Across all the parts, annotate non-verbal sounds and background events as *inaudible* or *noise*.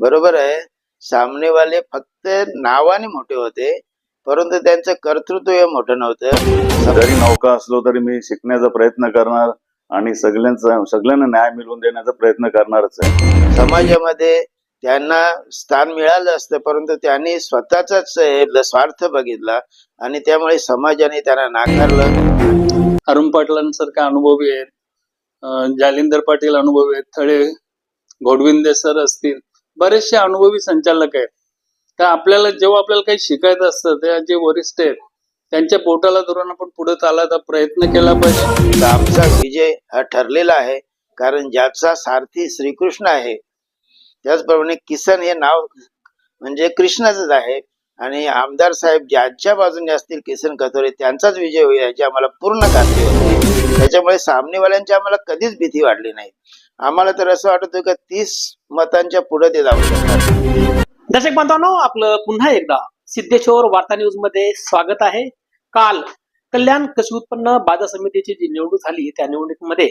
बरोबर आहे. सामनेवाले फक्त नावाने मोठे होते परंतु त्यांचं कर्तृत्व हे मोठं नव्हतं. जरी नौका असलो तरी मी शिकण्याचा प्रयत्न करणार आणि सगळ्यांचा सगळ्यांना न्याय मिळवून देण्याचा प्रयत्न करणारच आहे. समाजामध्ये त्यांना स्थान मिळालं असतं परंतु त्यांनी स्वतःचाच स्वार्थ बघितला आणि त्यामुळे समाजाने त्यांना नाकारलं. अरुण पाटलांसारखे अनुभवी आहेत. जालिंदर पाटील अनुभवी आहेत. थळे गोडविंदे सर असतील. बरेचसे अनुभवी संचालक आहेत. तर आपल्याला जेव्हा आपल्याला काही शिकायचं असतं त्या जे वरिष्ठ आहेत त्यांच्या बोटाला धरून आपण पुढे चालायचा प्रयत्न केला पाहिजे. आमचा विजय हा ठरलेला आहे कारण ज्याचा सारथी श्रीकृष्ण आहे त्याचप्रमाणे किसन हे नाव म्हणजे कृष्णाचंच आहे. आणि आमदार साहेब ज्यांच्या बाजूने असतील किसन कथोरे त्यांचाच विजय होईल याची आम्हाला पूर्ण खात्री होती. त्याच्यामुळे सामनेवाल्यांची आम्हाला कधीच भीती वाटली नाही. आम्हाला तर असं वाटत होतं का तीस मतांच्या पुढे ते जाऊ शकतात. दर्शक बांधवांनो आपलं पुन्हा एकदा सिद्धेश्वर वार्ता न्यूजमध्ये स्वागत आहे. काल कल्याण कृषी उत्पन्न बाजार समितीची जी निवडणूक झाली त्या निवडणुकीमध्ये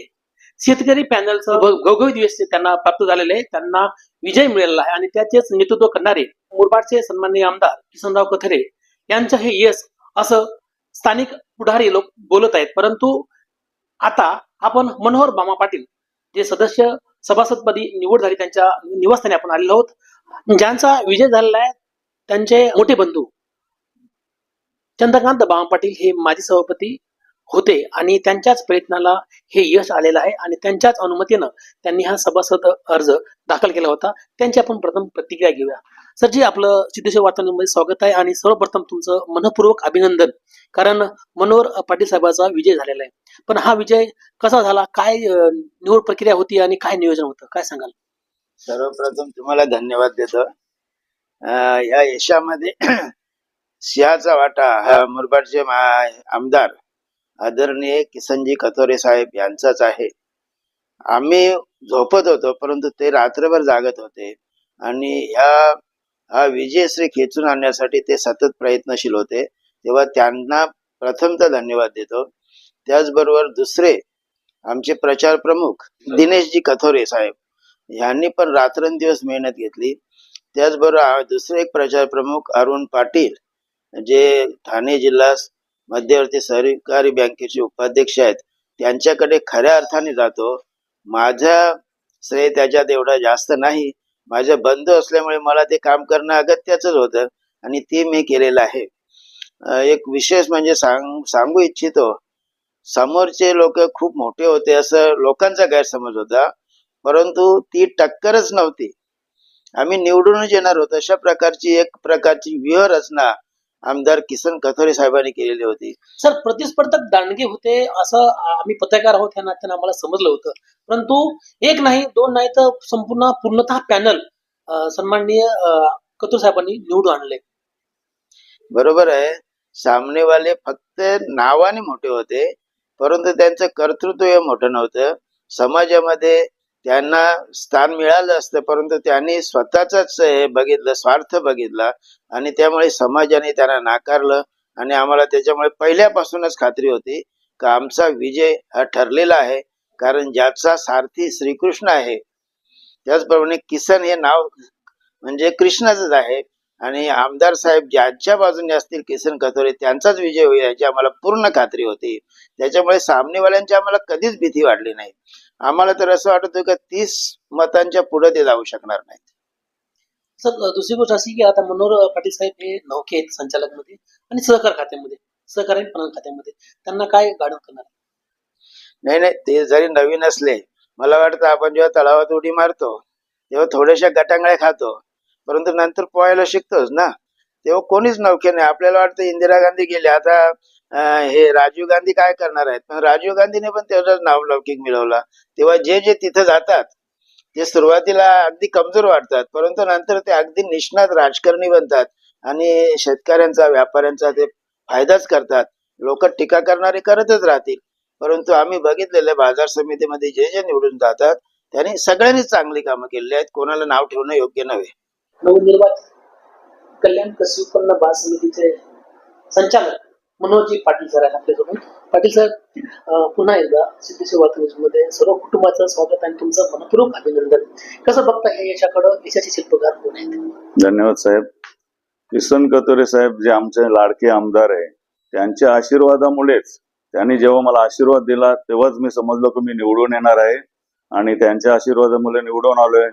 शेतकरी पॅनलचं घ- घवघवीत यश त्यांना प्राप्त झालेले आहे त्यांना विजय मिळालेला आहे आणि त्याचेच नेतृत्व करणारे मुरबाडचे सन्माननीय आमदार किसनराव कथरे यांचं हे यश असं स्थानिक पुढारी लोक बोलत आहेत. परंतु आता आपण मनोहर बामा पाटील जे सदस्य सभासदपदी निवड झाली त्यांच्या निवासस्थानी आपण आलेलो आहोत. ज्यांचा विजय झालेला आहे त्यांचे मोठे बंधू चंद्रकांत बामा पाटील हे माजी सभापती होते आणि त्यांच्याच प्रयत्नाला हे यश आलेलं आहे आणि त्यांच्याच अनुमतीनं त्यांनी हा सभासद अर्ज दाखल केला होता. त्यांची आपण प्रथम प्रतिक्रिया घेऊया. सर जी आपलं सिद्धेश्वर वातावरणामध्ये स्वागत आहे आणि सर्वप्रथम तुमचं मनपूर्वक अभिनंदन. कारण मनोहर पाटील साहेबांचा विजय झालेला आहे. पण हा विजय कसा झाला? काय निवड प्रक्रिया होती आणि काय नियोजन होतं? काय सांगाल? सर्वप्रथम तुम्हाला धन्यवाद देतो. या यशामध्ये सिंहाचा वाटा हा मुरबाडचे आमदार आदरणीय किसनजी कथोरे साहेब यांचाच आहे. आम्ही झोपत होतो परंतु ते रात्रभर जागत होते आणि ह्या हा विजयश्री खेचून आणण्यासाठी ते सतत प्रयत्नशील होते. तेव्हा त्यांना प्रथमतः धन्यवाद देतो. त्याचबरोबर दुसरे आमचे प्रचार प्रमुख दिनेशजी कथोरे साहेब यांनी पण रात्रंदिवस मेहनत घेतली. त्याचबरोबर दुसरे एक प्रचार प्रमुख अरुण पाटील जे ठाणे जिल्हा मध्यवर्ती सहकारी बँकेचे उपाध्यक्ष आहेत. त्यांच्याकडे खऱ्या अर्थाने जातो. माझा श्रेय त्याच्यात एवढा जास्त नाही. माझ्या बंधू असल्यामुळे मला ते काम करणं अगत्याच होतं आणि ते मी केलेलं आहे. एक विशेष म्हणजे सांग सांगू इच्छितो. समोरचे लोक खूप मोठे होते असं लोकांचा गैरसमज होता. परंतु ती टक्करच नव्हती. आम्ही निवडूनच येणार होतो. अशा प्रकारची एक प्रकारची व्यूहरचना आमदार किसन कथोरे साहेबांनी केलेली होती. सर प्रतिस्पर्धक दांडगे होते असं आम्ही पत्रकार आहोत या नात्यानं आम्हाला समजलं होतं. परंतु एक नाही दोन नाही तर संपूर्ण पूर्णतः पॅनल सन्माननीय अं, कतूर साहेबांनी निवडून आणले. बरोबर आहे. सामनेवाले फक्त नावाने मोठे होते परंतु त्यांचं कर्तृत्व हे मोठं नव्हतं. समाजामध्ये त्यांना स्थान मिळालं असतं परंतु त्यांनी स्वतःचाच हे बघितलं स्वार्थ बघितला आणि त्यामुळे समाजाने त्यांना नाकारलं आणि आम्हाला त्याच्यामुळे पहिल्यापासूनच खात्री होती का आमचा विजय हा ठरलेला आहे कारण ज्याचा सारथी श्रीकृष्ण आहे त्याचप्रमाणे किसन हे नाव म्हणजे कृष्णाचंच आहे. आणि आमदार साहेब ज्यांच्या बाजूने असतील किसन कथोरे त्यांचाच विजय होईल याची आम्हाला पूर्ण खात्री होती. त्याच्यामुळे सामनेवाल्यांची आम्हाला कधीच भीती वाटली नाही. आम्हाला तर असं वाटत का तीस मतांच्या पुढे ते जाऊ शकणार नाहीत. सर दुसरी गोष्ट अशी की आता मनोहर पाटील साहेब हे नौके आहेत संचालकमध्ये आणि सहकार खात्यामध्ये सहकार पणन खात्यामध्ये. त्यांना काय गाडन करणार? नाही नाही ते जरी नवीन असले मला वाटतं आपण जेव्हा तलावात उडी मारतो तेव्हा थोड्याशा गटांगळ्या खातो. परंतु नंतर पोहायला शिकतोच ना. तेव्हा कोणीच नौके नाही. आपल्याला वाटतं इंदिरा गांधी गेले. आता हे राजीव गांधी काय करणार आहेत? पण राजीव गांधीने पण तेवढाच नावलौकिक मिळवला. तेव्हा जे जे तिथं जातात ते सुरुवातीला अगदी कमजोर वाटतात. परंतु नंतर ते अगदी निष्णात राजकारणी बनतात आणि शेतकऱ्यांचा व्यापाऱ्यांचा ते फायदाच करतात. लोक टीका करणारे करतच राहतील. परंतु आम्ही बघितलेले बाजार समितीमध्ये जे जे निवडून जातात त्यांनी सगळ्यांनी चांगली कामं केलेली आहेत. कोणाला नाव ठेवणं योग्य नव्हे. नवनिर्वाचित कल्याण कृषी उत्पन्न बाजार समितीचे संचालक मनोजी पाटील सर आहेत आपल्यासोबत. पाटील सर पुन्हा एकदा सिद्धेश्वर वाहतूकमध्ये सर्व कुटुंबाचं स्वागत आणि तुमचं मनपूर्वक अभिनंदन. कसं बघता हे यशाकडं? यशाचे शिल्पकार कोण आहेत? धन्यवाद साहेब. किसन कतोरे साहेब जे आमचे लाडके आमदार आहे त्यांच्या आशीर्वादामुळेच त्यांनी जेव्हा मला आशीर्वाद दिला तेव्हाच मी समजलो की मी निवडून येणार आहे आणि त्यांच्या आशीर्वादामुळे निवडून आलोय.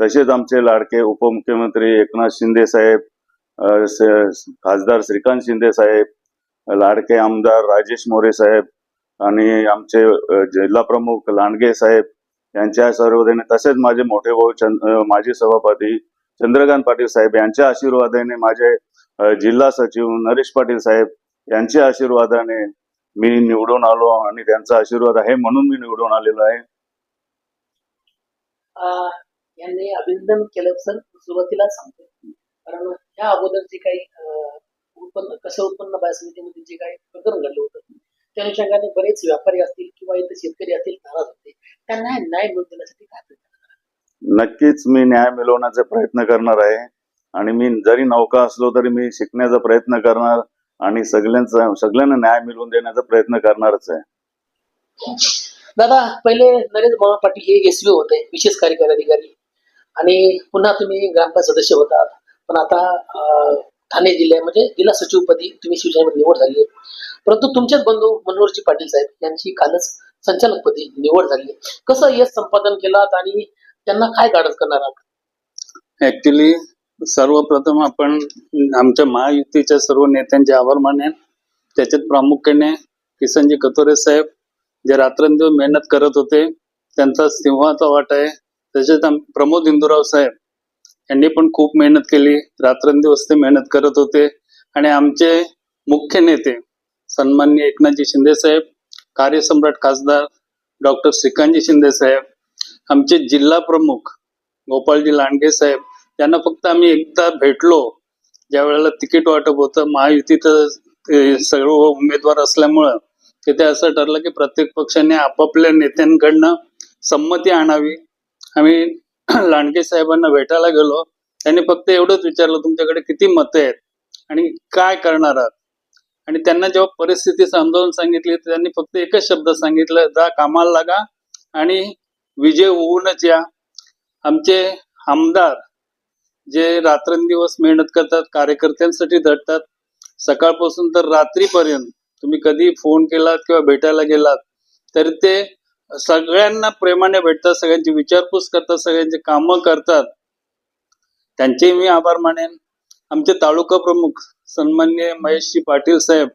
तसेच आमचे लाडके उपमुख्यमंत्री एकनाथ शिंदे साहेब खासदार श्रीकांत शिंदे साहेब लाडके आमदार राजेश मोरे साहेब आणि आमचे जिल्हा प्रमुख लांडगे साहेब यांच्या सर्वदेने तसेच माझे मोठे भाऊ चंद माजी सभापती चंद्रकांत पाटील साहेब यांच्या आशीर्वादाने माझे जिल्हा सचिव नरेश पाटील साहेब यांच्या आशीर्वादाने मी निवडून आलो आणि त्यांचा आशीर्वाद आहे म्हणून मी निवडून आलेलो आहे. यांनी अभिनंदन केलं सर. सुरुवातीला सांगतो. कारण या अगोदर जे काही उत्पन्न कसं उत्पन्न बाजार समितीमध्ये जे काही प्रकरण घडलं होतं त्या अनुषंगाने बरेच व्यापारी असतील किंवा इतर शेतकरी असतील नाराज होते. त्यांना न्याय मिळवून देण्यासाठी काय? नक्कीच मी न्याय मिळवण्याचा प्रयत्न करणार आहे. आणि मी जरी नौका असलो तरी मी शिकण्याचा प्रयत्न करणार आणि सगळ्यांचा सगळ्यांना न्याय मिळवून देण्याचा प्रयत्न करणारच आहे. दादा पहिले नरेंद्र मामा पाटील हे एसबी होते विशेष कार्यकारी अधिकारी. आणि पुन्हा तुम्ही ग्रामपंचायत सदस्य होतात पण आता ठाणे जिल्ह्या म्हणजे जिल्हा सचिवपदी तुम्ही शिवसेनेमध्ये निवड झाली परंतु तुमच्याच बंधू मनोहरजी पाटील साहेब यांची कालच संचालकपदी निवड झाली कसं यश संपादन केलात आणि त्यांना काय गाडत करणार आहात? ऍक्च्युली सर्वप्रथम आपण आमच्या महायुतीच्या सर्व नेत्यांचे आभार मानेन. त्याच्यात प्रामुख्याने किसनजी कतोरे साहेब जे रात्रंदिवस मेहनत करत होते त्यांचा सिंहाचा वाट आहे. तसेच आम- प्रमोद इंदुराव साहेब यांनी पण खूप मेहनत केली रात्रंदिवस ते मेहनत करत होते. आणि आमचे मुख्य नेते सन्मान्य एकनाथजी शिंदे साहेब कार्यसम्राट खासदार डॉक्टर श्रीकांतजी शिंदे साहेब आमचे जिल्हा प्रमुख गोपाळजी लांडगे साहेब त्यांना फक्त आम्ही एकदा भेटलो ज्या वेळेला तिकीट वाटप होतं महायुतीचं सर्व उमेदवार असल्यामुळं तिथे असं ठरलं की प्रत्येक पक्षाने आपापल्या नेत्यांकडनं संमती आणावी आम्ही *clears throat* लांडगे साहेबांना भेटायला गेलो. त्यांनी फक्त एवढंच विचारलं तुमच्याकडे किती मतं आहेत आणि काय करणार आहात? आणि त्यांना जेव्हा परिस्थिती समजावून सांगितली तर त्यांनी फक्त एकच शब्द सांगितलं जा कामाला लागा आणि विजय होऊनच या. आमचे आमदार जे रात्रंदिवस मेहनत करतात कार्यकर्त्यांसाठी धडतात सकाळपासून तर रात्रीपर्यंत तुम्ही कधी फोन केलात किंवा भेटायला गेलात तरी ते सगळ्यांना प्रेमाने भेटतात सगळ्यांची विचारपूस करतात सगळ्यांची कामं करतात. त्यांचेही मी आभार मानेन. आमचे तालुका प्रमुख सन्मान्य महेशजी पाटील साहेब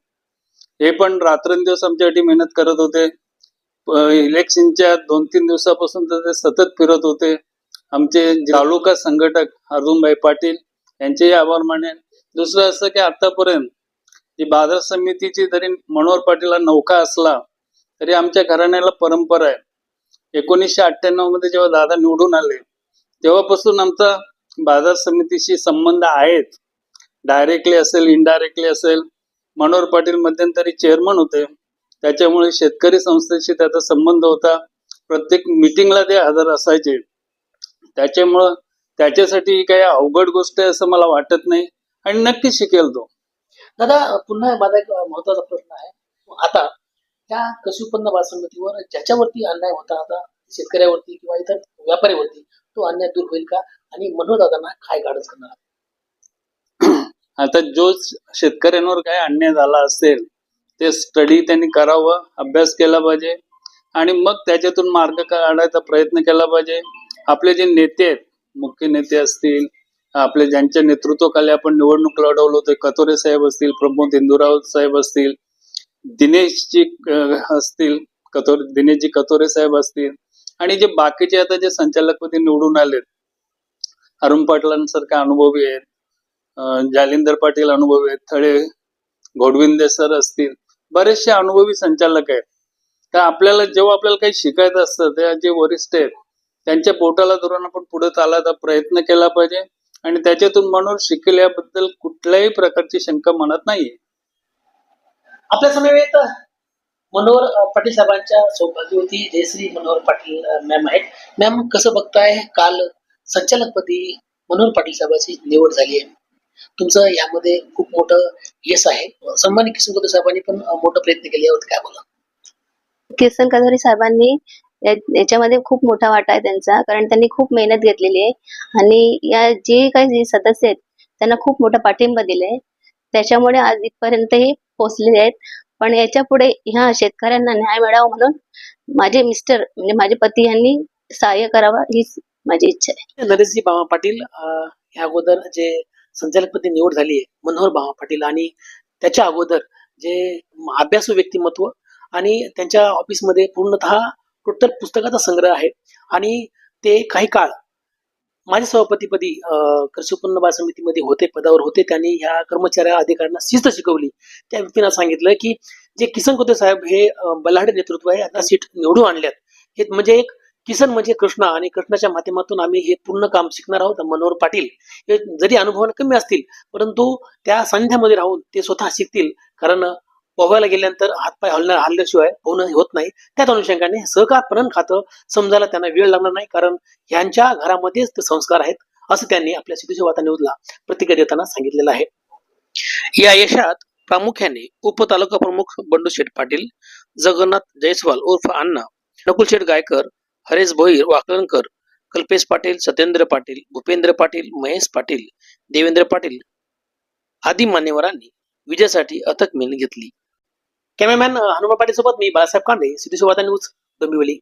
हे पण रात्रंदिवस आमच्यासाठी मेहनत करत होते. इलेक्शनच्या दोन तीन दिवसापासून तर ते सतत फिरत होते. आमचे तालुका संघटक अर्जुनभाई पाटील यांचेही आभार मानेन. दुसरं असं की आतापर्यंत जी बाजार समितीची जरी मनोहर पाटील नौका असला तरी आमच्या घराण्याला परंपरा आहे. एकोणीसशे अठ्ठ्याण्णवमध्ये जेव्हा दादा निवडून आले तेव्हापासून आमचा बाजार समितीशी संबंध आहेत. डायरेक्टली असेल इनडायरेक्टली असेल. मनोहर पाटील मध्यंतरी चेअरमन होते. त्याच्यामुळे शेतकरी संस्थेशी त्याचा संबंध होता. प्रत्येक मिटिंगला ते हजर असायचे. त्याच्यामुळं त्याच्यासाठी काही अवघड गोष्ट आहे असं मला वाटत नाही आणि नक्की शिकेल तो. दादा पुन्हा माझा एक महत्त्वाचा प्रश्न आहे. आता त्या कृषी उत्पन्न बाजार समितीवर ज्याच्यावरती अन्याय होता आता शेतकऱ्यावरती किंवा इतर व्यापाऱ्यावरती तो अन्याय दूर होईल का? आणि मनोदादांना काय गाडच करणार आता जो शेतकऱ्यांवर काय अन्याय झाला असेल ते स्टडी त्यांनी करावं अभ्यास केला पाहिजे आणि मग त्याच्यातून मार्ग काढायचा प्रयत्न केला पाहिजे. आपले जे नेते आहेत मुख्य नेते असतील आपले ज्यांच्या नेतृत्वाखाली आपण निवडणूक लढवलो ते कतोरे साहेब असतील प्रमोद इंदुराव साहेब असतील दिनेशजी असतील कतोरे दिनेशजी कतोरे साहेब असतील. आणि जे बाकीचे आता जे संचालकपदी निवडून आलेत अरुण पाटलांसारखे अनुभवी आहेत जालिंदर पाटील अनुभवी आहेत थळे घोडविंदे सर असतील बरेचसे अनुभवी संचालक आहेत. तर आपल्याला जेव्हा आपल्याला काही शिकायचं असतं त्या जे वरिष्ठ आहेत त्यांच्या पोटाला धरून आपण पुढे चालायचा प्रयत्न केला पाहिजे. आणि त्याच्यातून म्हणून शिकेल याबद्दल कुठल्याही प्रकारची शंका मनात नाहीये. आपल्या समवेत मनोहर पाटील साहेबांच्या सौभाग्यवती जयश्री मनोहर पाटील मॅम आहेत. मॅम कसं बघताय? काल संचालकपदी मनोहर पाटील साहेबांची निवड झाली आहे. तुमचं यामध्ये खूप मोठं यश आहे. सन्मान किसन साहेबांनी पण मोठा प्रयत्न केले होते काय बोला किसन कथोरे साहेबांनी याच्यामध्ये खूप मोठा वाटा आहे त्यांचा कारण त्यांनी खूप मेहनत घेतलेली आहे. आणि या जे काही सदस्य आहेत त्यांना खूप मोठा पाठिंबा दिलाय. त्याच्यामुळे आज इथपर्यंतही पोहोचलेले आहेत. पण याच्यापुढे ह्या शेतकऱ्यांना न्याय मिळावा म्हणून माझे मिस्टर म्हणजे माझे पती यांनी सहाय्य करावा हीच माझी इच्छा आहे. नरेशजी बाबा पाटील ह्या या अगोदर जे संचालकपदी निवड झाली आहे मनोहर बाबा पाटील आणि त्याच्या अगोदर जे अभ्यासू व्यक्तिमत्व आणि त्यांच्या ऑफिसमध्ये पूर्णतः टोटल पुस्तकाचा संग्रह आहे. आणि ते काही काळ माझ्या सभापतीपदी अं, कृषी उत्पन्न बाजार समितीमध्ये होते पदावर होते. त्यांनी ह्या कर्मचाऱ्या अधिकाऱ्यांना शिस्त शिकवली. त्या व्यक्तीनं सांगितलं की जे किसन कोते साहेब हे अं, बलाढ्य नेतृत्व आहे आता सीट निवडून आणल्यात. हे म्हणजे एक किसन म्हणजे कृष्णा आणि कृष्णाच्या माध्यमातून आम्ही हे पूर्ण काम शिकणार आहोत. मनोहर पाटील हे जरी अनुभवाने कमी असतील परंतु त्या सान्निध्यामध्ये राहून ते स्वतः शिकतील. कारण पोहायला गेल्यानंतर हातपाय हलणार हल्ल्याशिवाय पोहणं होत नाही. त्याच अनुषंगाने सहकार प्रण खातं समजायला त्यांना वेळ लागणार नाही कारण ह्यांच्या घरामध्येच ते संस्कार आहेत असं त्यांनी आपल्या सिद्धेश्वर न्यूजला प्रतिक्रिया देताना सांगितलेलं आहे. या यशात प्रामुख्याने उपतालुका प्रमुख बंडू शेठ पाटील जगन्नाथ जयस्वाल उर्फ अण्णा नकुल शेठ गायकर हरेश भोईर वाकलणकर कल्पेश पाटील सत्येंद्र पाटील भूपेंद्र पाटील महेश पाटील देवेंद्र पाटील आदी मान्यवरांनी विजयासाठी अथक मेहनत घेतली. कॅमेरामॅन हनुमान पाटील सोबत मी बाळासाहेब कांडे सिटी वार्ता न्यूज डोंबिवली